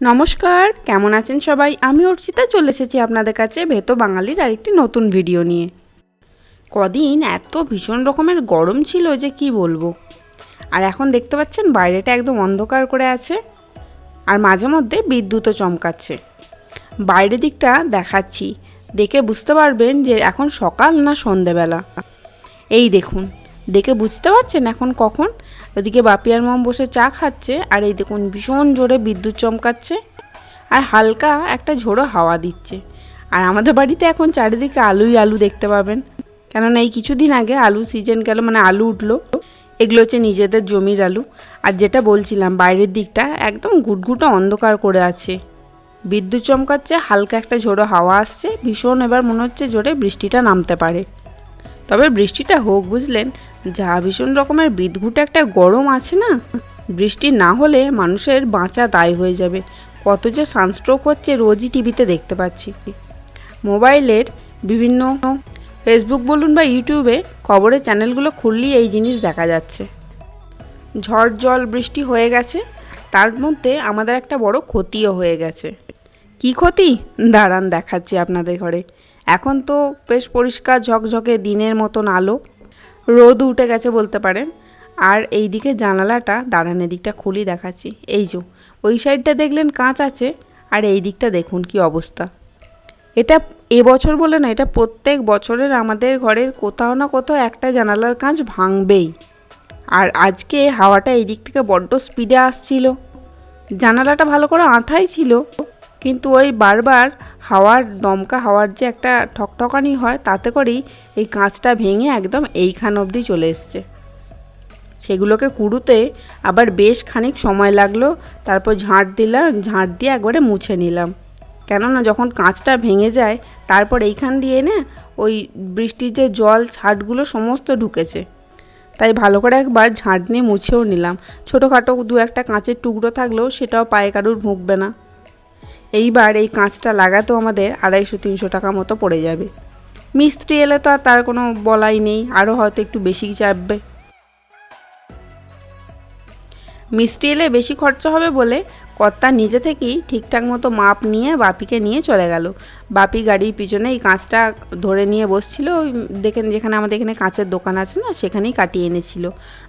নমস্কার, কেমন আছেন সবাই? আমি অর্চিতা, চলে এসেছি আপনাদের কাছে ভেতো বাঙালির আরেকটি নতুন ভিডিও নিয়ে। কদিন এত ভীষণ রকমের গরম ছিল যে কি বলব। আর এখন দেখতে পাচ্ছেন, বাইরেটা একদম অন্ধকার করে আছে, আর মাঝে মধ্যে বিদ্যুৎও চমকাচ্ছে। বাইরের দিকটা দেখাচ্ছি, দেখে বুঝতে পারবেন যে এখন সকাল না সন্ধেবেলা। এই দেখুন, দেখে বুঝতে পারছেন এখন কখন? ওদিকে বাপি আর মম বসে চা খাচ্ছে, আর এই দেখুন ভীষণ জোরে বিদ্যুৎ চমকাচ্ছে, আর হালকা একটা ঝোড়ো হাওয়া দিচ্ছে। আর আমাদের বাড়িতে এখন চারিদিকে আলুই আলু দেখতে পাবেন। কেননা এই কিছুদিন আগে আলু সিজন গেল মানে আলু উঠল। এগুলো হচ্ছে নিজেদের জমির আলু। আর যেটা বলছিলাম, বাইরের দিকটা একদম ঘুটঘুটো অন্ধকার করে আছে। বিদ্যুৎ চমকাচ্ছে, হালকা একটা ঝোড়ো হাওয়া আসছে, ভীষণ এবার মনে হচ্ছে জোরে বৃষ্টিটা নামতে পারে। তবে বৃষ্টিটা হোক, বুঝলেন? যা ভীষণ রকমের বিদঘুটে একটা গরম আছে না? বৃষ্টি না হলে মানুষের বাঁচা দায় হয়ে যাবে। কত যে সানস্ট্রোক হচ্ছে রোজই টিভিতে দেখতে পাচ্ছি। মোবাইলের বিভিন্ন ফেসবুক বলুন বা ইউটিউবে খবরের চ্যানেলগুলো খুললেই এই জিনিস দেখা যাচ্ছে। ঝড় জল বৃষ্টি হয়ে গেছে, তার মধ্যে আমাদের একটা বড় ক্ষতিও হয়ে গেছে। কি ক্ষতি? দাঁড়ান দেখাচ্ছি আপনাদের ঘরে। এখন তো বেশ পরিষ্কার ঝকঝকে দিনের মতন আলো। রোদ উঠে গেছে বলতে পারেন। আর এই দিকে জানালাটা দাঁড়ান দিকটা খুলি দেখাচ্ছি। এই যে, ওই সাইডটা দেখলেন কাঁচ আছে, আর এই দিকটা দেখুন কি অবস্থা। এটা এবছর বলে না, এটা প্রত্যেক বছরের আমাদের ঘরের কোথাও না কোথাও একটা জানালার কাঁচ ভাঙবেই। আর আজকে হাওয়াটা এই দিক থেকে বড্ড স্পিডে আসছিল। জানালাটা ভালো করে আঠাই ছিল, কিন্তু ওই বারবার হাওয়ার, দমকা হাওয়ার যে একটা ঠকঠকানি হয়, তাতে করেই এই কাঁচটা ভেঙে একদম এইখান অবধি চলে এসছে। সেগুলোকে কুড়ুতে আবার বেশ খানিক সময় লাগল, তারপর ঝাঁট দিলাম, ঝাঁট দিয়ে একবারে মুছে নিলাম। কেননা যখন কাঁচটা ভেঙে যায়, তারপর এইখান দিয়ে না ওই বৃষ্টির যে জল, ছাটগুলো সমস্ত ঢুকেছে। তাই ভালো করে একবার ঝাঁট নিয়ে মুছেও নিলাম। ছোটোখাটো দু একটা কাঁচের টুকরো থাকলেও সেটাও পায়ে কারুর ভুগবে না। এইবার এই কাঁচটা লাগাতেও আমাদের আড়াইশো, তিনশো টাকা মতো পড়ে যাবে। মিস্ত্রি এলে তো আর তার কোনো বলাই নেই, আরও হয়তো একটু বেশি চাপবে। মিস্ত্রি এলে বেশি খরচা হবে বলে কর্তা নিজে থেকেই ঠিকঠাক মতো মাপ নিয়ে বাপিকে নিয়ে চলে গেল। বাপি গাড়ির পিছনে এই কাঁচটা ধরে নিয়ে বসছিল দেখেন যেখানে আমাদের এখানে কাঁচের দোকান আছে না, সেখানেই কাটিয়ে এনেছিল।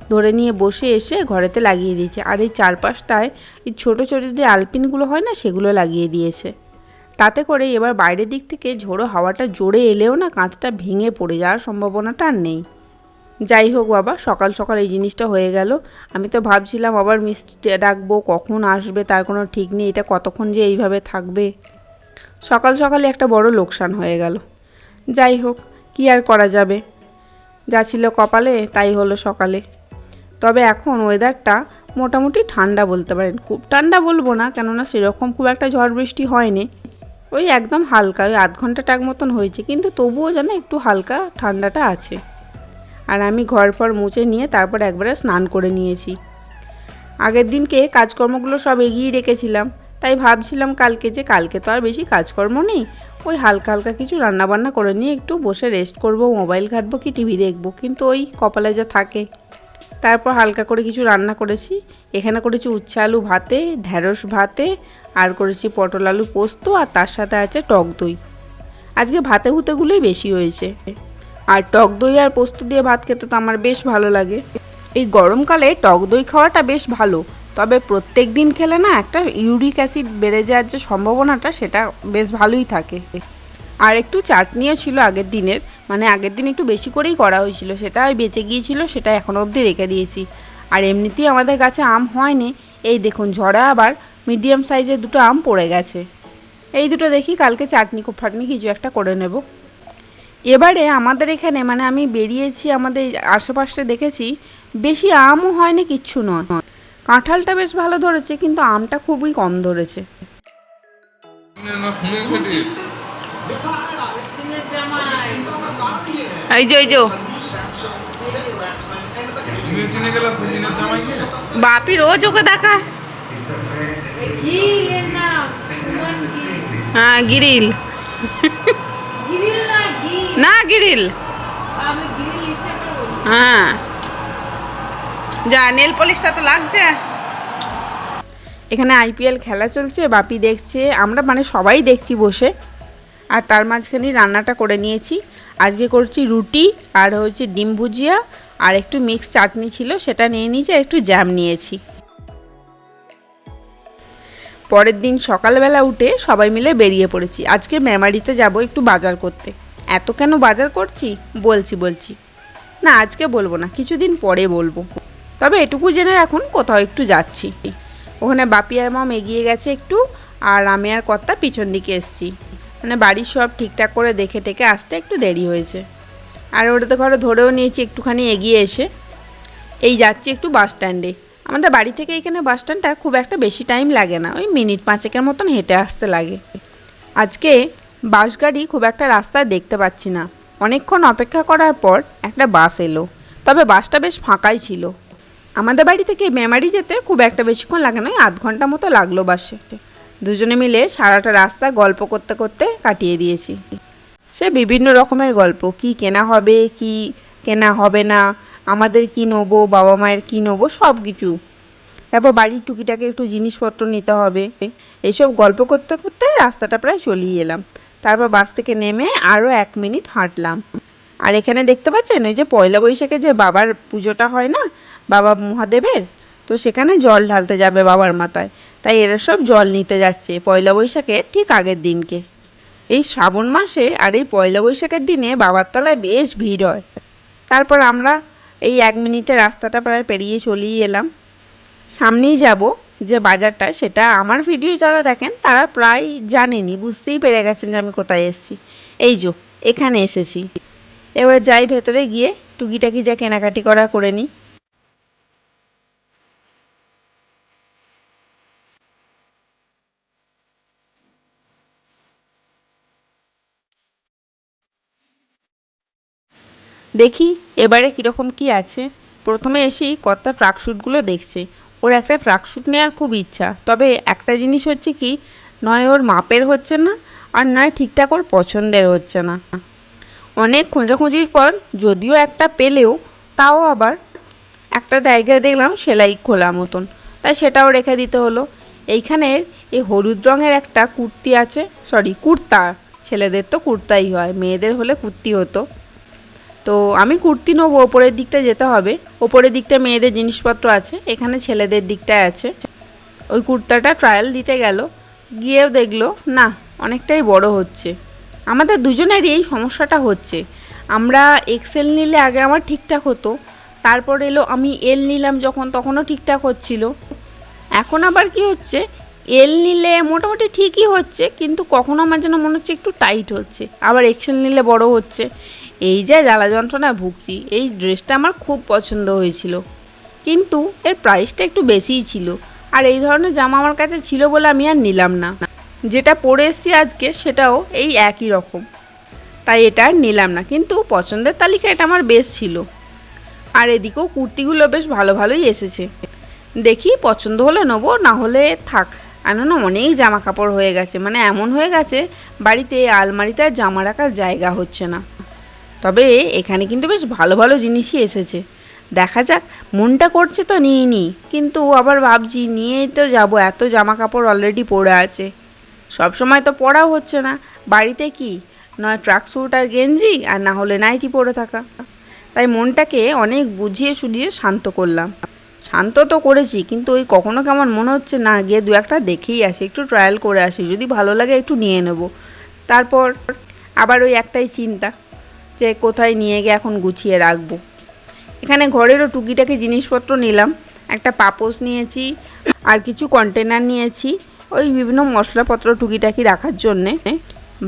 ধরে নিয়ে বসে এসে ঘরেতে লাগিয়ে দিয়েছে। আর এই চারপাশটায় এই ছোটো ছোটো যে আলপিনগুলো হয় না, সেগুলো লাগিয়ে দিয়েছে। তাতে করে এবার বাইরের দিক থেকে ঝোড়ো হাওয়াটা জোরে এলেও না কাঁচটা ভেঙে পড়ে যাওয়ার সম্ভাবনাটা আর নেই। যাই হোক বাবা, সকাল সকাল এই জিনিসটা হয়ে গেল। আমি তো ভাবছিলাম আবার মিস্ত্রি ডাকবো, কখন আসবে, তার কোনো ঠিক নেই, এটা কতক্ষণ যে এইভাবে থাকবে। সকাল সকালে একটা বড় লোকসান হয়ে গেল। যাই হোক, কি আর করা যাবে? যা ছিল কপালে, তাই হলো সকালে। তবে এখন ওয়েদারটা মোটামুটি ঠান্ডা বলতে পারেন। খুব ঠান্ডা বলব না, কেননা সেরকম খুব একটা ঝড় বৃষ্টি হয়নি। ওই একদম হালকা, ওই আধ ঘণ্টা টাক মতন হয়েছে, কিন্তু তবুও যেন একটু হালকা ঠান্ডাটা আছে। আর আমি ঘর পর মুছে নিয়ে তারপর একবারে স্নান করে নিয়েছি। আগের দিনকে কাজকর্মগুলো সব এগিয়ে রেখেছিলাম, তাই ভাবছিলাম কালকে যে কালকে তো আর বেশি কাজকর্ম নেই, ওই হালকা হালকা কিছু রান্নাবান্না করে নিয়ে একটু বসে রেস্ট করব, মোবাইল ঘাটবো কি টিভি দেখব, কিন্তু ওই কপালে যা থাকে। তারপর হালকা করে কিছু রান্না করেছি। এখানে করেছি উচ্ছে আলু ভাতে ঢ্যাঁড়স ভাতে, আর করেছি পটল আলু পোস্ত, আর তার সাথে আছে টক দই। আজকে ভাতে ভুতেগুলোই বেশি হয়েছে। আর টক দই আর পোস্ত দিয়ে ভাত খেতে তো আমার বেশ ভালো লাগে। এই গরমকালে টক দই খাওয়াটা বেশ ভালো, তবে প্রত্যেক দিন খেলে না একটা ইউরিক অ্যাসিড বেড়ে যাওয়ার যে সম্ভাবনাটা, সেটা বেশ ভালোই থাকে। আর একটু চাটনিও ছিল আগের দিনের মানে আগের দিন একটু বেশি করেই করা হয়েছিল, সেটা বেঁচে গিয়েছিল, সেটা এখনও অবধি রেখে দিয়েছি। আর এমনিতেই আমাদের গাছে আম হয়নি, এই দেখুন ঝড়ে আবার মিডিয়াম সাইজের দুটো আম পড়ে গেছে। এই দুটো দেখি, কালকে চাটনি ফাটনি, কিছু একটা করে নেব। এবারে আমাদের এখানে মানে আমি বেরিয়েছি, আমাদের আশেপাশে দেখেছি, বেশি আমও হয়নি, কিচ্ছু নয়। কাঁঠালটা বেশ ভালো ধরেছে, কিন্তু আমটা খুবই কম ধরেছে। এই যে বাপি, রোজ ওকে দেখা? হ্যাঁ গিরিল। না, গিরিল। হ্যাঁ। যা, নেল পলিশটা তো লাগছে। এখানে আইপিএল খেলা চলছে, বাপি দেখছে। আমরা মানে সবাই দেখছি বসে। আর তার মাঝখানে রান্নাটা করে নিয়েছি। আজকে করছি রুটি, আর হচ্ছে ডিম ভুজিয়া, আর একটু মিক্স চাটনি ছিল, সেটা নিয়ে নিয়েছি, আর একটু জ্যাম নিয়েছি। পরের দিন সকালবেলা উঠে সবাই মিলে বেরিয়ে পড়েছি। আজকে মেমারিতে যাব একটু বাজার করতে। এত কেন বাজার করছি? বলছি বলছি। না, আজকে বলব না, কিছুদিন পরে বলব। তবে এটুকু জেনে রাখুন, কোথাও একটু যাচ্ছি। ওখানে বাপি আর মম এগিয়ে গেছে একটু, আর আমি আর কর্তা পিছন দিকে এসছি। মানে বাড়ির সব ঠিকঠাক করে দেখে টেকে আসতে একটু দেরি হয়েছে। আর ওটা তো ঘরে ধরেও নিয়েছি, একটুখানি এগিয়ে এসে। এই যাচ্ছি একটু বাস স্ট্যান্ডে। আমাদের বাড়ি থেকে এখানে বাস স্ট্যান্ডটা খুব একটা বেশি টাইম লাগে না, ওই মিনিট পাঁচেকের মতন হেঁটে আসতে লাগে। আজকে বাস গাড়ি খুব একটা রাস্তায় দেখতে পাচ্ছি না। অনেকক্ষণ অপেক্ষা করার পর একটা বাস এলো। তবে বাসটা বেশ ফাঁকাই ছিল। আমাদের বাড়ি থেকে মেমারি যেতে খুব একটা বেশিক্ষণ লাগে না আধ ঘণ্টা মতো লাগল বাসে। দুজনে মিলে সারাটা রাস্তা গল্প করতে করতে কাটিয়ে দিয়েছি। সে বিভিন্ন রকমের গল্প, কি কেনা হবে, কি কেনা হবে না, আমাদের কি নেব, বাবা মায়ের কি নেব, সব কিছু। তারপর বাড়ির টুকিটাকে একটু জিনিসপত্র নিতে হবে। এইসব গল্প করতে করতে রাস্তাটা প্রায় চলিয়ে এলাম। তারপর বাস থেকে নেমে আরও এক মিনিট হাঁটলাম। আর এখানে দেখতে পাচ্ছেন, ওই যে পয়লা বৈশাখে যে বাবার পুজোটা হয় না, বাবা মহাদেবের, তো সেখানে জল ঢালতে যাবে বাবার মাথায়। তাই এরা সব জল নিতে যাচ্ছে পয়লা বৈশাখের ঠিক আগের দিনকে। এই শ্রাবণ মাসে আর এই পয়লা বৈশাখের দিনে বাবার তলায় বেশ ভিড় হয়। তারপর আমরা এই এক মিনিটে রাস্তাটা প্রায় পেরিয়ে চলেই এলাম। সামনেই যাব যে বাজারটা, সেটা আমার ভিডিও যারা দেখেন তারা প্রায় জানেনি, বুঝতেই পেরে গেছেন যে আমি কোথায় এসেছি। এই যো, এখানে এসেছি। এবার যাই ভেতরে গিয়ে টুকিটাকি যা কেনাকাটি করা করে নিই। দেখি এবারে কীরকম কি আছে। প্রথমে এসেই কর্তা ট্রাকস্যুটগুলো দেখছে। ওর একটা ট্রাকস্যুট নেওয়ার খুব ইচ্ছা। তবে একটা জিনিস হচ্ছে কি, নয় ওর মাপের হচ্ছে না, আর নয় ঠিকঠাক ওর পছন্দের হচ্ছে না। অনেক খোঁজাখুঁজির পর যদিও একটা পেলেও, তাও আবার একটা জায়গায় দেখলাম সেলাই খোলা মতন। তাই সেটাও রেখে দিতে হলো। এইখানে এই হলুদ রঙের একটা কুর্তি আছে সরি কুর্তা। ছেলেদের তো কুর্তাই হয়, মেয়েদের হলে কুর্তি হতো। তো আমি কুর্তি নেব, ওপরের দিকটা যেতে হবে। ওপরের দিকটা মেয়েদের জিনিসপত্র আছে, এখানে ছেলেদের দিকটায় আছে। ওই কুর্তাটা ট্রায়াল দিতে গেল, গিয়েও দেখল, না, অনেকটাই বড় হচ্ছে। আমাদের দুজনেরই এই সমস্যাটা হচ্ছে। আমরা এক্সেল নিলে আগে আমার ঠিকঠাক হতো, তারপর এলো, আমি এল নিলাম যখন, তখনও ঠিকঠাক হচ্ছিল। এখন আবার কি হচ্ছে এল নিলে মোটামুটি ঠিকই হচ্ছে, কিন্তু কখনো আমার যেন মনে হচ্ছে একটু টাইট হচ্ছে। আবার এক্সেল নিলে বড় হচ্ছে। এই যে জ্বালা যন্ত্রণা ভুগছি, এই ড্রেসটা আমার খুব পছন্দ হয়েছিল। কিন্তু এর প্রাইসটা একটু বেশিই ছিল। আর এই ধরনের জামা আমার কাছে ছিল বলে আমি আর নিলাম না। যেটা পরে এসেছি আজকে, সেটাও এই একই রকম। তাই এটা আর নিলাম না। কিন্তু পছন্দের তালিকা এটা আমার বেশ ছিল। আর এদিকেও কুর্তিগুলো বেশ ভালো ভালোই এসেছে। দেখি পছন্দ হলে নেব, না হলে থাক। আর না অনেক জামা কাপড় হয়ে গেছে। মানে এমন হয়ে গেছে, বাড়িতে আলমারিতে জামা রাখার জায়গা হচ্ছে না। তবে এখানে কিন্তু বেশ ভালো ভালো জিনিসই এসেছে। দেখা যাক, মনটা করছে তো নিয়ে নি, কিন্তু আবার ভাবছি নিয়েই তো যাব, এত জামা কাপড় অলরেডি পরে আছে। সব সময় তো পরাও হচ্ছে না, বাড়িতে কি? নয় ট্রাক স্যুট আর গেঞ্জি, আর না হলে নাইটি পরে থাকা। তাই মনটাকে অনেক বুঝিয়ে শুনিয়ে শান্ত করলাম। শান্ত তো করেছি, কিন্তু ওই কখনো কেমন মনে হচ্ছে না, গিয়ে দু একটা দেখেই আসি, একটু ট্রায়াল করে আসি, যদি ভালো লাগে একটু নিয়ে নেব। তারপর আবার ওই একটাই চিন্তা। যে কোথায় নিয়ে গিয়ে এখন গুছিয়ে রাখব। এখানে ঘরেরও টুকিটাকি জিনিসপত্র নিলাম। একটা পাপোশ নিয়েছি, আর কিছু কন্টেনার নিয়েছি। ওই বিভিন্ন মশলাপত্র টুকিটাকি রাখার জন্যে।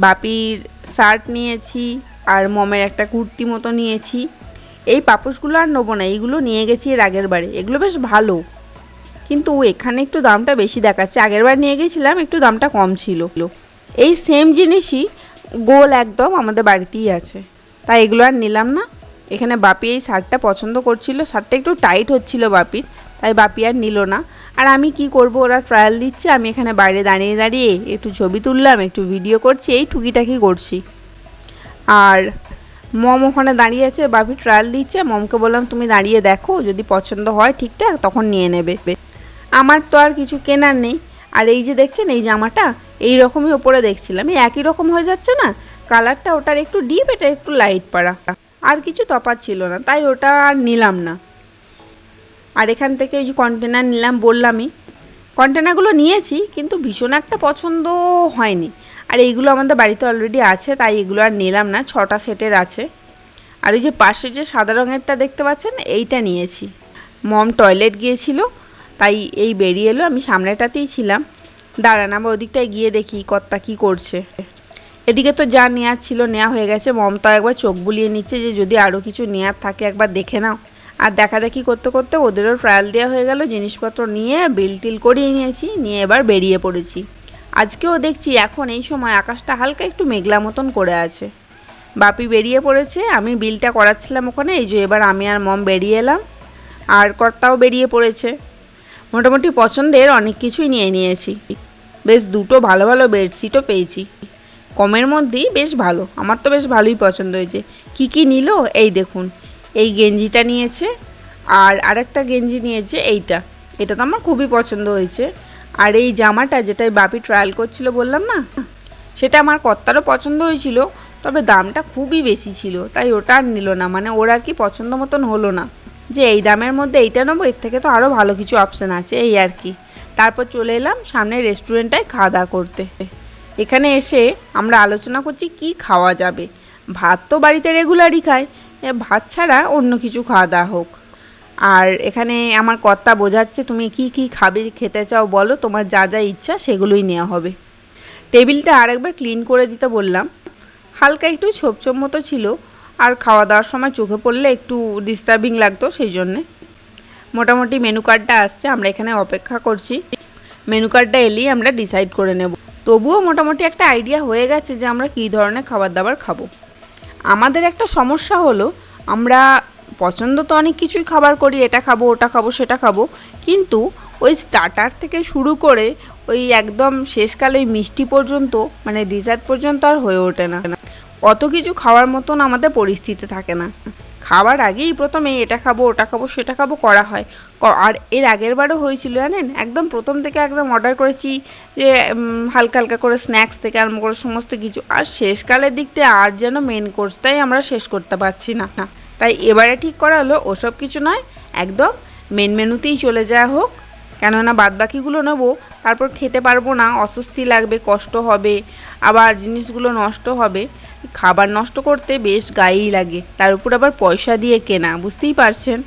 বাপির শার্ট নিয়েছি, আর মমের একটা কুর্তি মতো নিয়েছি। এই পাপোশগুলো আর নেব না, এইগুলো নিয়ে গেছি এর আগের বারে। এগুলো বেশ ভালো। কিন্তু এখানে একটু দামটা বেশি দেখাচ্ছে। আগের বার নিয়ে গেছিলাম, একটু দামটা কম ছিল। এই সেম জিনিসই গোল একদম আমাদের বাড়িতেই আছে। তাই এগুলো আর নিলাম না। এখানে বাপি এই শার্টটা পছন্দ করছিল, শার্টটা একটু টাইট হচ্ছিল বাপির, তাই বাপি আর নিল না। আর আমি কি করব, ওরা ট্রায়াল দিচ্ছে, আমি এখানে বাইরে দাঁড়িয়ে দাঁড়িয়ে একটু ছবি তুললাম, একটু ভিডিও করছি, এই টুকিটাকি করছি। আর মম ওখানে দাঁড়িয়ে আছে, বাপি ট্রায়াল দিচ্ছে, মমকে বললাম, তুমি দাঁড়িয়ে দেখো, যদি পছন্দ হয় ঠিকঠাক তখন নিয়ে নেবে। আমার তো আর কিছু কেনার নেই। আর এই যে দেখছেন এই জামাটা, এই রকমই ওপরে দেখছিলাম। এই একই রকম হয়ে যাচ্ছে না? কালারটা ওটার একটু ডিপ এটা একটু লাইট পাড়া। আর কিছু তফাৎ ছিল না, তাই ওটা আর নিলাম না। আর এখান থেকে ওই যে কন্টেনার নিলাম বললামই কন্টেনারগুলো নিয়েছি, কিন্তু ভীষণ একটা পছন্দ হয়নি। আর এইগুলো আমাদের বাড়িতে অলরেডি আছে, তাই এগুলো আর নিলাম না, ছটা সেটের আছে। আর এই যে পাশে যে সাদা রঙেরটা দেখতে পাচ্ছেন, এইটা নিয়েছি। মম টয়লেট গিয়েছিল, তাই এই বেরিয়ে এলো, আমি সামনেটাতেই ছিলাম। দাঁড়ান আবার ওদিকটায় গিয়ে দেখি কর্তা কি করছে। এদিকে তো যা নেওয়ার ছিল নেওয়া হয়ে গেছে। মমতা একবার চোখ বুলিয়ে নিচ্ছে যে যদি আরও কিছু নেওয়ার থাকে একবার দেখে নাও। আর দেখাদেখি করতে করতে ওদেরও ট্রায়াল দেওয়া হয়ে গেল, জিনিসপত্র নিয়ে বিল টিল করিয়ে নিয়েছি, নিয়ে এবার বেরিয়ে পড়েছি। আজকেও দেখছি এখন এই সময় আকাশটা হালকা একটু মেঘলা মতন করে আছে। বাপি বেরিয়ে পড়েছে, আমি বিলটা করাচ্ছিলাম ওখানে, এই যে এবার আমি আর মম বেরিয়ে এলাম। আর কর্তাও বেরিয়ে পড়েছে। মোটামুটি পছন্দের অনেক কিছুই নিয়ে নিয়েছি। বেশ দুটো ভালো ভালো বেডশিটও পেয়েছি। কমের মধ্যেই বেশ ভালো। আমার তো বেশ ভালোই পছন্দ হয়েছে। কি কি নিল? এই দেখুন, এই গেঞ্জিটা নিয়েছে আর আরেকটা গেঞ্জি নিয়েছে এইটা। এটা তো আমার খুবই পছন্দ হয়েছে। আর এই জামাটা যেটাই বাপি ট্রায়াল করছিল বললাম না, সেটা আমার কর্তারও পছন্দ হয়েছিল, তবে দামটা খুবই বেশি ছিল, তাই ওটা আর নিল না। মানে ওর আর কি পছন্দ মতন হলো না। যে এই দামের মধ্যে এইটা নেব, এর থেকে তো আরও ভালো কিছু অপশান আছে, এই আর কি। তারপর চলে এলাম সামনের রেস্টুরেন্টটায় খাওয়া দাওয়া করতে। এখানে এসে আমরা আলোচনা করছি কি খাওয়া যাবে। ভাত তো বাড়িতে রেগুলারই এ ভাত ছাড়া অন্য কিছু খাওয়া দাওয়া হোক। আর এখানে আমার কর্তা বোঝাচ্ছে তুমি কি কি খাবে, খেতে চাও বলো, তোমার যা যা ইচ্ছা সেগুলোই নেওয়া হবে। টেবিলটা আরেকবার ক্লিন করে দিতে বললাম। হালকা একটু ছোপ ছোপ মতো ছিল, আর খাওয়া দাওয়ার সময় চোখে পড়লে একটু ডিস্টার্বিং লাগতো সেই জন্যে। মোটামুটি মেনু কার্ডটা আসছে, আমরা এখানে অপেক্ষা করছি। মেনু কার্ডটা এলেই আমরা ডিসাইড করে নেব। তবুও মোটামুটি একটা আইডিয়া হয়ে গেছে যে আমরা কী ধরনের খাবার দাবার খাব। আমাদের একটা সমস্যা হলো, আমরা পছন্দ তো অনেক কিছুই খাবার করি, এটা খাব, ওটা খাব, সেটা খাব, কিন্তু ওই স্টার্টার থেকে শুরু করে ওই একদম শেষকালে মিষ্টি পর্যন্ত মানে ডিজার্ট পর্যন্ত আর হয়ে ওঠে না। অত কিছু খাওয়ার মতন আমাদের পরিস্থিতি থাকে না। খাবার আগেই প্রথমে এটা খাব, ওটা খাব, সেটা খাব করা হয়। আর এর আগের বারও হয়েছিল, জানেন? একদম প্রথম থেকে একদম অর্ডার করেছি যে হালকা হালকা করে স্ন্যাক্স থেকে আরম্ভ করে সমস্ত কিছু। আর শেষকালের দিকতে আর যেন মেন কোর্সটাই আমরা শেষ করতে পারছি না। তাই এবারে ঠিক করা হলো, ওসব কিছু নয়, একদম মেন মেনুতেই চলে যাওয়া হোক। কেননা বাদবাকিগুলো নেব, তারপর খেতে পারব না, অস্বস্তি লাগবে, কষ্ট হবে, আবার জিনিসগুলো নষ্ট হবে। খাবার নষ্ট করতে বেশ গায়েই লাগে। তার উপর আবার পয়সা দিয়ে কেনা, বুঝতেই পারছেন?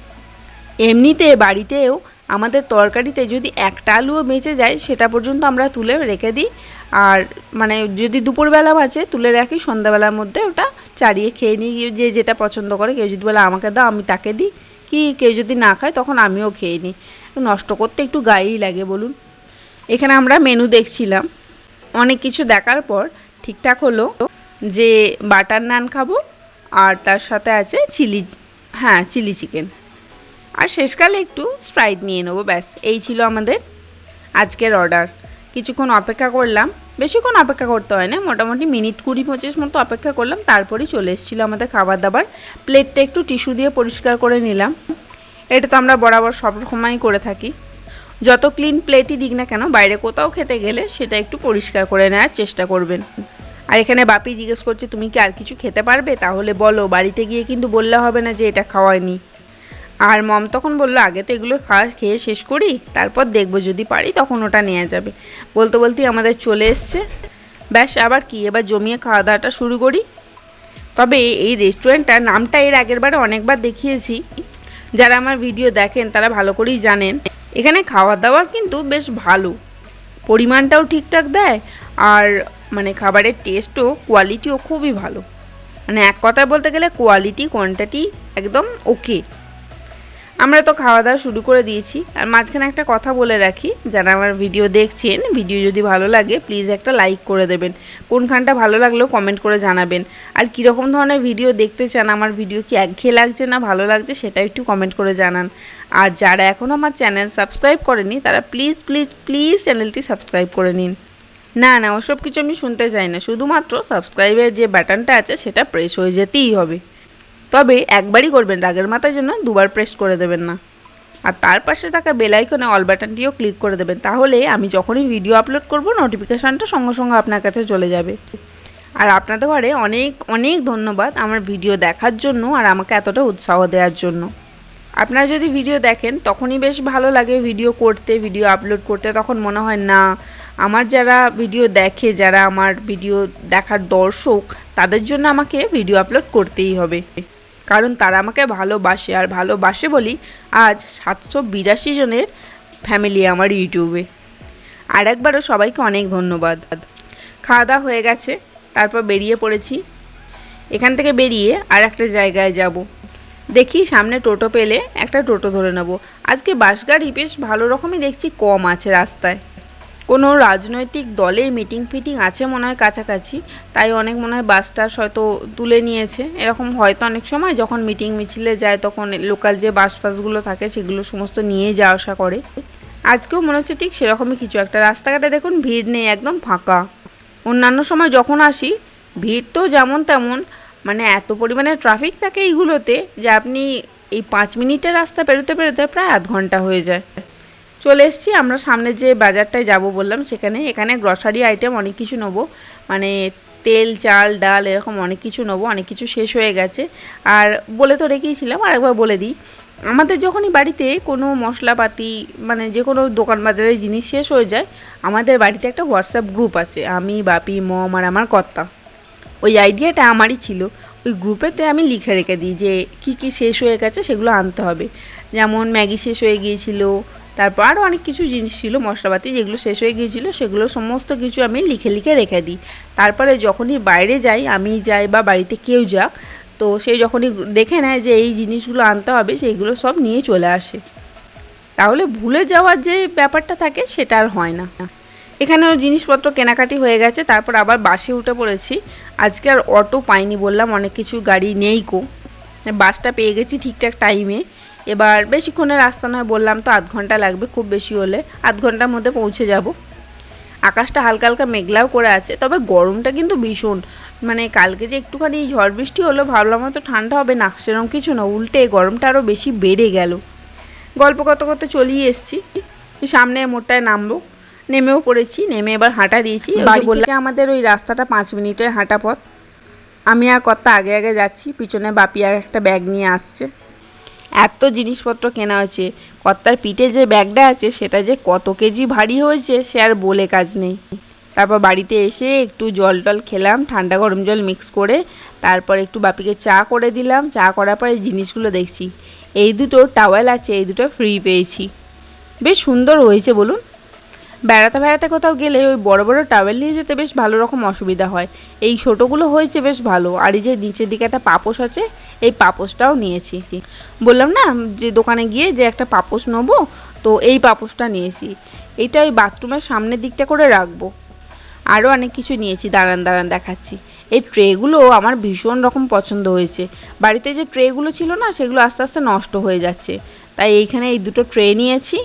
এমনিতে বাড়িতেও আমাদের তরকারিতে যদি একটা আলুও বেঁচে যায়, সেটা পর্যন্ত আমরা তুলে রেখে দিই। আর মানে যদি দুপুরবেলা বাঁচে, তুলে রাখি, সন্ধ্যাবেলার মধ্যে ওটা চারিয়ে খেয়ে নিই। যে যেটা পছন্দ করে, কেউ যদি বলে, আমাকে দাও, আমি তাকে দিই। কি কেউ যদি না খায়, তখন আমিও খেয়ে নিই। নষ্ট করতে একটু গায়েই লাগে, বলুন। এখানে আমরা মেনু দেখছিলাম। অনেক কিছু দেখার পর ঠিকঠাক হলো। যে বাটার নান খাব, আর তার সাথে আছে চিলি হ্যাঁ চিলি চিকেন। আর শেষকালে একটু স্প্রাইট নিয়ে নেব, ব্যাস, এই ছিল আমাদের আজকের অর্ডার। কিছুক্ষণ অপেক্ষা করলাম, বেশিক্ষণ অপেক্ষা করতে হয় না, মোটামুটি মিনিট কুড়ি পঁচিশ মতো অপেক্ষা করলাম, তারপরেই চলে এসেছিল আমাদের খাবার দাবার প্লেটটা একটু টিস্যু দিয়ে পরিষ্কার করে নিলাম। এটা তো আমরা বরাবর সব সময়ই করে থাকি। যত ক্লিন প্লেটই দিক না কেন, বাইরে কোথাও খেতে গেলে সেটা একটু পরিষ্কার করে নেওয়ার চেষ্টা করবেন। আর এখানে বাপি জিজ্ঞেস করছে, তুমি কি আর কিছু খেতে পারবে? তাহলে বলো, বাড়িতে গিয়ে কিন্তু বললে হবে না যে এটা খাওয়ায়নি। আর মম তখন বলল, আগে তো এগুলো খাওয়া, খেয়ে শেষ করি, তারপর দেখব, যদি পারি তখন ওটা নেওয়া যাবে। বলতে বলতেই আমাদের চলে এসছে। ব্যাস, আবার কি, এবার জমিয়ে খাওয়া দাওয়াটা শুরু করি। তবে এই রেস্টুরেন্টটার নামটা এর আগের বারে অনেকবার দেখিয়েছি। যারা আমার ভিডিও দেখেন, তারা ভালো করেই জানেন। এখানে খাওয়া দাওয়া কিন্তু বেশ ভালো। পরিমাণটাও ঠিকঠাক দেয়। আর মানে খাবারের টেস্টও কোয়ালিটিও খুবই ভালো। মানে এক কথায় বলতে গেলে কোয়ালিটি কোয়ান্টিটি একদম ওকে আমরা তো খাওয়া দাওয়া শুরু করে দিয়েছি। আর মাঝখানে একটা কথা বলে রাখি, যারা আমার ভিডিও দেখছেন ভিডিও যদি ভালো লাগে প্লিজ একটা লাইক করে দেবেন। কোনখানটা ভালো লাগলেও কমেন্ট করে জানাবেন। আর কীরকম ধরনের ভিডিও দেখতে চান, আমার ভিডিও কি একঘেয়ে লাগছে না ভালো লাগছে, সেটা একটু কমেন্ট করে জানান। আর যারা এখনও আমার চ্যানেল সাবস্ক্রাইব করেনি তারা প্লিজ প্লিজ প্লিজ চ্যানেলটি সাবস্ক্রাইব করে নিন। না না, ওসব কিছু আমি শুনতে চাই না। শুধুমাত্র সাবস্ক্রাইবের যে বাটনটা আছে, সেটা প্রেস হয়ে যেতেই হবে। তবে একবারই করবেন, রাগের মাথার জন্য দুবার প্রেস করে দেবেন না। আর তার পাশে থাকা বেল আইকনে অল বাটনটিও ক্লিক করে দেবেন। তাহলে আমি যখনই ভিডিও আপলোড করব নোটিফিকেশানটা সঙ্গে সঙ্গে আপনার কাছে চলে যাবে। আর আপনাদের ঘরে অনেক অনেক ধন্যবাদ আমার ভিডিও দেখার জন্য আর আমাকে এতটা উৎসাহ দেওয়ার জন্য। আপনারা যদি ভিডিও দেখেন, তখনই বেশ ভালো লাগে ভিডিও করতে ভিডিও আপলোড করতে। তখন মনে হয়, না আমার যারা ভিডিও দেখে, যারা আমার ভিডিও দেখার দর্শক, তাদের জন্য আমাকে ভিডিও আপলোড করতেই হবে। কারণ তারা আমাকে ভালোবাসে, আর ভালোবাসে বলি আজ সাতশো বিরাশি জনের ফ্যামিলি আমার ইউটিউবে আর একবারও সবাইকে অনেক ধন্যবাদ। খাওয়া দাওয়া হয়ে গেছে, তারপর বেরিয়ে পড়েছি। এখান থেকে বেরিয়ে আর একটা জায়গায় যাব। দেখি সামনে টোটো পেলে একটা টোটো ধরে নেব। আজকে বাস গাড়ি বেশ ভালো রকমই দেখছি, কম আছে রাস্তায়। কোনো রাজনৈতিক দলের মিটিং ফিটিং আছে মনে হয় কাছাকাছি, তাই অনেক মনে হয় বাস টাস হয়তো তুলে নিয়েছে। এরকম হয়তো অনেক সময় যখন মিটিং মিছিলে যায় তখন লোকাল যে বাস ফাসগুলো থাকে সেগুলো সমস্ত নিয়ে যাওয়া আসা করে। আজকেও মনে হচ্ছে ঠিক সেরকমই কিছু একটা। রাস্তাঘাটে দেখুন ভিড় নেই, একদম ফাঁকা। অন্যান্য সময় যখন আসি, ভিড় তো যেমন তেমন মানে এত পরিমাণে ট্রাফিক থাকে এইগুলোতে যে আপনি এই পাঁচ মিনিটের রাস্তা পেরোতে পেরোতে প্রায় আধ ঘণ্টা হয়ে যায়। চলে এসেছি, আমরা সামনে যে বাজারটায় যাব বললাম, সেখানে, এখানে গ্রসারি আইটেম অনেক কিছু নেব। মানে তেল, চাল, ডাল, এরকম অনেক কিছু নেব, অনেক কিছু শেষ হয়ে গেছে। আর বলে তো রেখেইছিলাম আর একবার বলে দিই। আমাদের যখনই বাড়িতে কোনো মশলাপাতি মানে যে কোনো দোকান বাজারের জিনিস শেষ হয়ে যায়, আমাদের বাড়িতে একটা হোয়াটসঅ্যাপ গ্রুপ আছে, আমি, বাপি, মম আর আমার কর্তা। ওই আইডিয়াটা আমারই ছিল। ওই গ্রুপেতে আমি লিখে রেখে দিই যে, কি কি শেষ হয়ে গেছে সেগুলো আনতে হবে। যেমন ম্যাগি শেষ হয়ে গিয়েছিল তারপর আরও অনেক কিছু জিনিস ছিল, মশলাপাতি যেগুলো শেষ হয়ে গিয়েছিল, সেগুলো সমস্ত কিছু আমি লিখে লিখে রেখে দিই। তারপরে যখনই বাইরে যাই, আমি যাই বা বাড়িতে কেউ যাক, তো সে যখনই দেখে নেয় যে এই জিনিসগুলো আনতে হবে সেইগুলো সব নিয়ে চলে আসে। তাহলে ভুলে যাওয়ার যে ব্যাপারটা থাকে, সেটা আর হয় না। এখানেও জিনিসপত্র কেনাকাটি হয়ে গেছে, তারপর আবার বাসে উঠে পড়েছি। আজকে আর অটো পাইনি বললাম, অনেক কিছু গাড়ি নেই কো বাসটা পেয়ে গেছি ঠিকঠাক টাইমে এবার বেশিক্ষণের রাস্তা নয় বললাম তো আধ ঘণ্টা লাগবে খুব বেশি হলে। আধ ঘণ্টার মধ্যে পৌঁছে যাব। আকাশটা হালকা হালকা মেঘলাও করে আছে তবে গরমটা কিন্তু ভীষণ। মানে কালকে যে একটুখানি ঝড় বৃষ্টি হলো ভাবলাম হয়তো ঠান্ডা হবে না সেরকম কিছু না উল্টে গরমটা আরও বেশি বেড়ে গেল। গল্প করতে করতে চলিয়ে এসেছি। সামনে মোড়টায় নামবো। নেমেও পড়েছি নেমে এবার হাঁটা দিয়েছি। বাড়ি বললে আমাদের ওই রাস্তাটা পাঁচ মিনিটের হাঁটা পথ। আমি আর কত আগে আগে যাচ্ছি, পিছনে বাপি আর একটা ব্যাগ নিয়ে আসছে। এত জিনিসপত্র কেনা হয়েছে কর্তার পিঠে যে ব্যাগটা আছে, সেটা যে কত কেজি ভারী হয়েছে, সে আর বলে কাজ নেই। তারপর বাড়িতে এসে একটু জল টল খেলাম, ঠান্ডা গরম জল মিক্স করে, তারপর একটু বাপিকে চা করে দিলাম। চা করার পরে জিনিসগুলো দেখছি। এই দুটো টাওয়েল আছে, এই দুটো ফ্রি পেয়েছি। বেশ সুন্দর হয়েছে, বলুন। বেড়াতে বেড়াতে কোথাও গেলে ওই বড় বড় টাওয়েল নিয়ে যেতে বেশ ভালো রকম অসুবিধা হয়। এই ছোটোগুলো হয়েছে বেশ ভালো। আর এই যে নিচের দিকে একটা পাপোশ আছে, এই পাপোশটাও নিয়েছি। বললাম না যে দোকানে গিয়ে যে একটা পাপোশ নেব, তো এই পাপোশটা নিয়েছি। এইটা ওই বাথরুমের সামনের দিকটা করে রাখব। আরও অনেক কিছু নিয়েছি, দাঁড়ান দাঁড়ান দেখাচ্ছি। এই ট্রেগুলো আমার ভীষণ রকম পছন্দ হয়েছে। বাড়িতে যে ট্রেগুলো ছিল না, সেগুলো আস্তে আস্তে নষ্ট হয়ে যাচ্ছে। তাই এইখানে এই দুটো ট্রে নিয়েছি।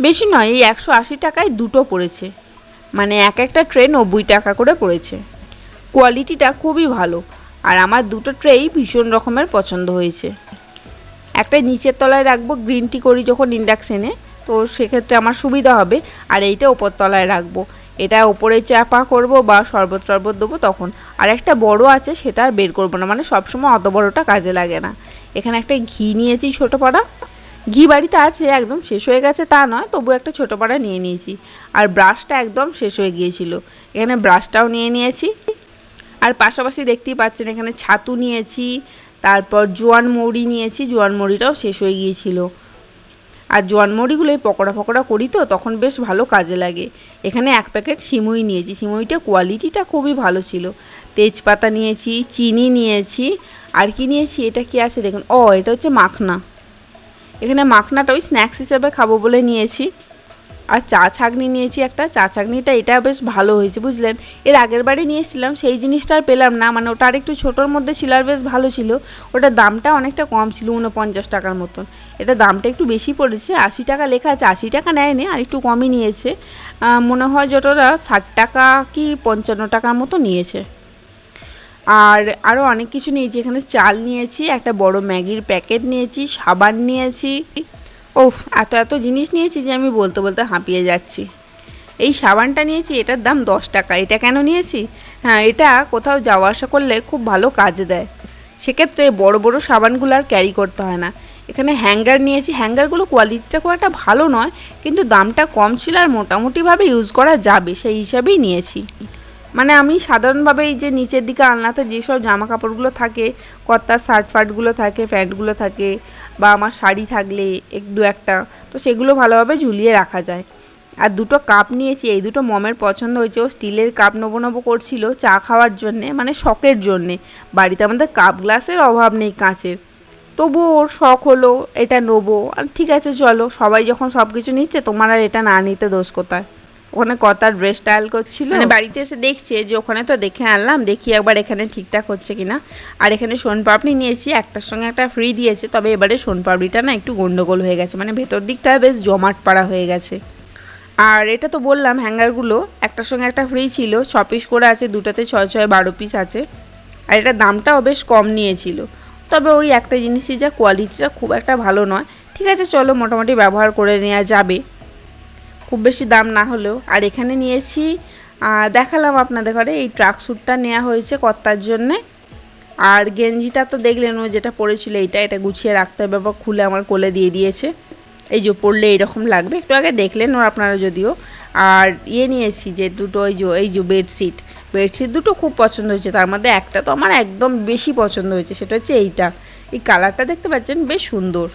বেশি নয়, এই একশো আশি টাকায় দুটো পড়েছে। মানে এক একটা ট্রে নব্বই টাকা করে পড়েছে। কোয়ালিটিটা খুবই ভালো। আর আমার দুটো ট্রেই ভীষণ রকমের পছন্দ হয়েছে। একটা নিচের তলায় রাখব গ্রিন টি করি যখন ইন্ডাকশানে তো সেক্ষেত্রে আমার সুবিধা হবে। আর এইটা ওপর তলায় রাখব। এটা ওপরে চাপা করব বা শরবত টরবত দেবো তখন। আর একটা বড় আছে, সেটা আর বের করব না। মানে সবসময় অত বড়টা কাজে লাগে না। এখানে একটা ঘি নিয়েছি ছোটো পাড়া। ঘি বাড়িতে আছে, একদম শেষ হয়ে গেছে তা নয়, তবু একটা ছোটো পাড়া নিয়ে নিয়েছি। আর ব্রাশটা একদম শেষ হয়ে গিয়েছিল। এখানে ব্রাশটাও নিয়ে নিয়েছি। আর পাশাপাশি দেখতেই পাচ্ছেন, এখানে ছাতু নিয়েছি, তারপর জোয়ান মৌরি নিয়েছি, জোয়ান মৌরিটাও শেষ হয়ে গিয়েছিল। আর জোয়ান মৌরিগুলো এই পকোড়া ফকোড়া করি তো, তখন বেশ ভালো কাজে লাগে। এখানে এক প্যাকেট সিমুই নিয়েছি, সিমুইটা কোয়ালিটিটা খুবই ভালো ছিল। তেজপাতা নিয়েছি, চিনি নিয়েছি, আর কি নিয়েছি, এটা কি আছে দেখুন? ও, এটা হচ্ছে মাখনা। এখানে মাখনাটা ওই স্ন্যাক্স হিসেবে খাব বলে নিয়েছি। আর চা ছাগনি নিয়েছি একটা। চা ছাগনিটা এটা বেশ ভালো হয়েছে, বুঝলেন? এর আগের বারে নিয়েছিলাম, সেই জিনিসটা আর পেলাম না। মানে ওটা আর একটু ছোটোর মধ্যে ছিল আর বেশ ভালো ছিল। ওটার দামটা অনেকটা কম ছিল উনপঞ্চাশ টাকার মতন। এটা দামটা একটু বেশি পড়েছে, আশি টাকা লেখা আছে। আশি টাকা নেয়নি, আর একটু কমই নিয়েছে। মনে হয় যতটা ষাট টাকা কি পঞ্চান্ন টাকার মতো নিয়েছে। আর আরও অনেক কিছু নিয়েছি। এখানে চাল নিয়েছি, একটা বড় ম্যাগির প্যাকেট নিয়েছি, সাবান নিয়েছি। ও এত এত জিনিস নিয়েছি যে আমি বলতে বলতে হাঁপিয়ে যাচ্ছি। এই সাবানটা নিয়েছি, এটার দাম দশ টাকা। এটা কেন নিয়েছি? হ্যাঁ এটা কোথাও যাওয়া আসা করলে খুব ভালো কাজে দেয়। সেক্ষেত্রে বড় বড় সাবানগুলো আর ক্যারি করতে হয় না। এখানে হ্যাঙ্গার নিয়েছি। হ্যাঙ্গারগুলো কোয়ালিটিটা খুব একটা ভালো নয়, কিন্তু দামটা কম ছিল আর মোটামুটিভাবে ইউজ করা যাবে, সেই হিসাবেই নিয়েছি। মানে আমি সাধারণভাবে এই যে নিচের দিকে আলনাতে যেসব জামা কাপড়গুলো থাকে, কর্তার শার্ট ফার্টগুলো থাকে, প্যান্টগুলো থাকে, বা আমার শাড়ি থাকলে এক, দু একটা, তো সেগুলো ভালোভাবে ঝুলিয়ে রাখা যায়। আর দুটো কাপ নিয়েছি, এই দুটো মমের পছন্দ হয়েছে। ও স্টিলের কাপ নেব নেব করছিল চা খাওয়ার জন্যে মানে শখের জন্যে। বাড়িতে আমাদের কাপ গ্লাসের অভাব নেই কাঁচের। তবু ওর শখ হলো, এটা নেব। আর ঠিক আছে, চলো, সবাই যখন সব কিছু নিচ্ছে, তোমার আর এটা না নিতে দোষ কোথায়? ওখানে কতার ড্রেস স্টাইল করছিল। মানে বাড়িতে এসে দেখছে যে ওখানে তো দেখে আনলাম, দেখি একবার এখানে ঠিকঠাক হচ্ছে কিনা। আর এখানে সোনপাপড়ি নিয়েছি, একটার সঙ্গে একটা ফ্রি দিয়েছে, তবে এবারে সোনপাপড়িটা না একটু গন্ডগোল হয়ে গেছে। মানে ভেতর দিকটা বেশ জমাট পাড়া হয়ে গেছে। আর এটা তো বললাম হ্যাঙ্গারগুলো, একটার সঙ্গে একটা ফ্রি ছিল, ছ পিস করে আছে, দুটাতে ছয় ছয় বারো পিস আছে। আর এটার দামটাও বেশ কম নিয়েছিল। তবে ওই একটা জিনিসই যা কোয়ালিটিটা খুব একটা ভালো নয়। ঠিক আছে, চলো মোটামুটি ব্যবহার করে নেওয়া যাবে। খুব বেশি দাম না হলেও। আর এখানে নিয়েছি দেখালাম আপনাদের ঘরে, এই ট্রাক স্যুটটা নেওয়া হয়েছে কর্তার জন্যে। আর গেঞ্জিটা তো দেখলেন ও যেটা পরেছিল এইটা, এটা গুছিয়ে রাখতে হবে বা খুলে আমার কোলে দিয়ে দিয়েছে। এই যে পরলে এইরকম লাগবে, একটু আগে দেখলেন ও আপনারা যদিও। আর ইয়ে নিয়েছি যে দুটো ওই যে, এই যে বেডশিট। বেডশিট দুটো খুব পছন্দ হয়েছে, তার মধ্যে একটা তো আমার একদম বেশি পছন্দ হয়েছে, সেটা হচ্ছে এইটা। এই কালারটা দেখতে পাচ্ছেন, বেশ সুন্দর।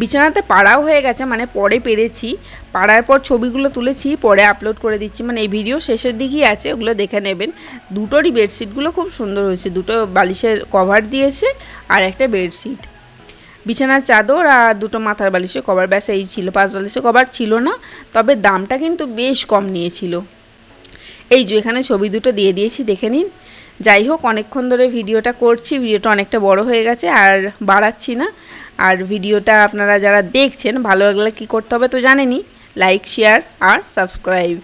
বিছানাতে পাড়াও হয়ে গেছে মানে পরে পেরেছি। পাড়ার পর ছবিগুলো তুলেছি, পরে আপলোড করে দিচ্ছি। মানে এই ভিডিও শেষের দিকেই আছে, ওগুলো দেখে নেবেন। দুটোরই বেডশিটগুলো খুব সুন্দর হয়েছে। দুটো বালিশের কভার দিয়েছে আর একটা বেডশিট বিছানার চাদর আর দুটো মাথার বালিশের কভার ব্যাস এই ছিল। পাঁচ বালিশের কভার ছিল না, তবে দামটা কিন্তু বেশ কম নিয়েছিল। এই যে, এখানে ছবি দুটো দিয়ে দিয়েছি, দেখে নিন। যাই হোক অনেকক্ষণ ধরে ভিডিওটা করছি, ভিডিওটা অনেকটা বড় হয়ে গেছে আর বাড়াচ্ছি না। আর ভিডিওটা আপনারা যারা দেখছেন, ভালো লাগলে কী করতে হবে তো জানেনই লাইক শেয়ার আর সাবস্ক্রাইব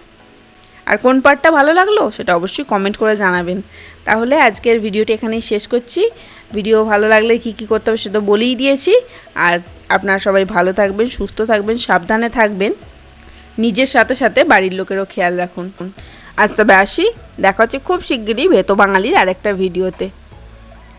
আর কোন পার্টটা ভালো লাগল, সেটা অবশ্যই কমেন্ট করে জানাবেন। তাহলে আজকের ভিডিওটি এখানেই শেষ করছি। ভিডিও ভালো লাগলে কি কি করতে হবে সেটা বলেই দিয়েছি। আর আপনারা সবাই ভালো থাকবেন, সুস্থ থাকবেন, সাবধানে থাকবেন। নিজের সাথে সাথে বাড়ির লোকেরও খেয়াল রাখুন। আজ তবে আসি। দেখা হচ্ছে খুব শিগগিরই ভেতো বাঙালির আরেকটা ভিডিওতে।